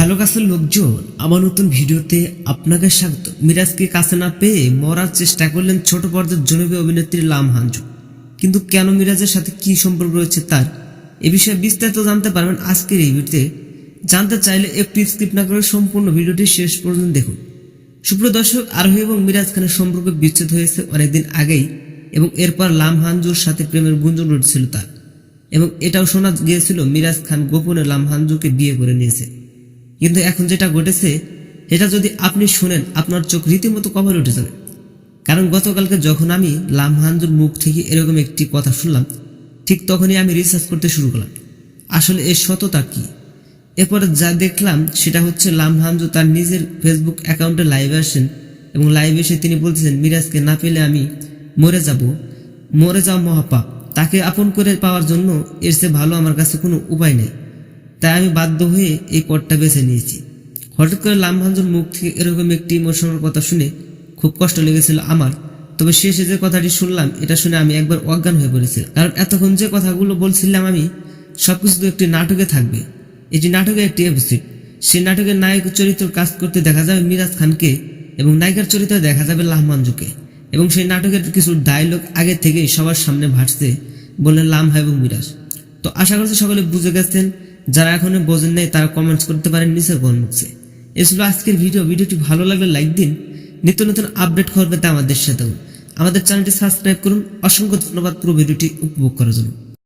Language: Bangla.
হ্যালো কাছের লোকজন, আমার নতুন ভিডিওতে আপনাকে স্বাগত। মিরাজকে কাছে না পেয়ে মরার চেষ্টা করলেন ছোট পর্দার জনবী অভিনেত্রী লাম হাঞ্জু কিন্তু কেন মিরাজের সাথে কি সম্পর্ক রয়েছে তার? এ বিষয়ে বিস্তারিত জানতে পারবেন আজকের এই ভিডিওতে। জানতে চাইলে একটু স্কিপ না করে সম্পূর্ণ ভিডিওটি শেষ পর্যন্ত দেখুন। সুপ্রিয় দর্শক, আরোহী এবং মিরাজ খানের সম্পর্ক বিচ্ছেদ হয়েছে অনেকদিন আগেই এবং এরপর লাম হাঞ্জুর সাথে প্রেমের গুঞ্জন উঠছিল তার। এবং এটাও শোনা গিয়েছিল মিরাজ খান গোপনে লাম হাঞ্জুকে বিয়ে করে নিয়েছে। কিন্তু এখন যেটা ঘটেছে এটা যদি আপনি শুনেন, আপনার চোখ রীতিমতো কভার উঠে যাবে। কারণ গতকালকে যখন আমি লামহানজুর মুখ থেকে এরকম একটি কথা শুনলাম, ঠিক তখনই আমি রিসার্চ করতে শুরু করলাম। আসলে এর সততা কি? এরপরে যা দেখলাম, সেটা হচ্ছে লামহানজু তার নিজের ফেসবুক অ্যাকাউন্টে লাইভে আসেন এবং লাইভে এসে তিনি বলতেছেন, মিরাজকে না পেলে আমি মরে যাব। মরে যাওয়া মহাপাপ। তাকে আপন করে পাওয়ার জন্য এর চেয়ে ভালো আমার কাছে কোনো উপায় নেই। তাই আমি বাধ্য হয়ে এই পথটা বেছে নিয়েছি। হঠাৎ করে লামহাঞ্জুর মুখ থেকে এরকম একটি ইমোশনাল কথা শুনে খুব কষ্ট লেগেছিল আমার। তবে শেষে যে কথাটি শুনলাম, এটা শুনে আমি একবার অজ্ঞান হয়ে পড়েছিলাম কারণ এতক্ষণ যে কথাগুলো বলছিলাম আমি, সবকিছু তো একটি নাটকে থাকবে। এটি নাটকের একটি এপিসোড সেই নাটকের নায়ক চরিত্র কাজ করতে দেখা যাবে মিরাজ খানকে এবং নায়িকার চরিত্রে দেখা যাবে লাহমানজুকে এবং সেই নাটকের কিছু ডায়লগ আগে থেকেই সবার সামনে ভাসছে বললেন লামহা এবং মিরাজ। তো আশা করছি সকলে বুঝে গেছেন যারা এখনও বোঝেন নাই, তারা কমেন্টস করতে পারেন নিচের কমেন্ট বক্সে এ। ছিল আজকের ভিডিও ভিডিওটি ভালো লাগলে লাইক দিন। নিত্য নতুন আপডেট খবর পেতে আমাদের সাথে থাকুন। আমাদের চ্যানেলটি সাবস্ক্রাইব করুন। অসংখ্য ধন্যবাদ। পুরো ভিডিওটি উপভোগ করার জন্য।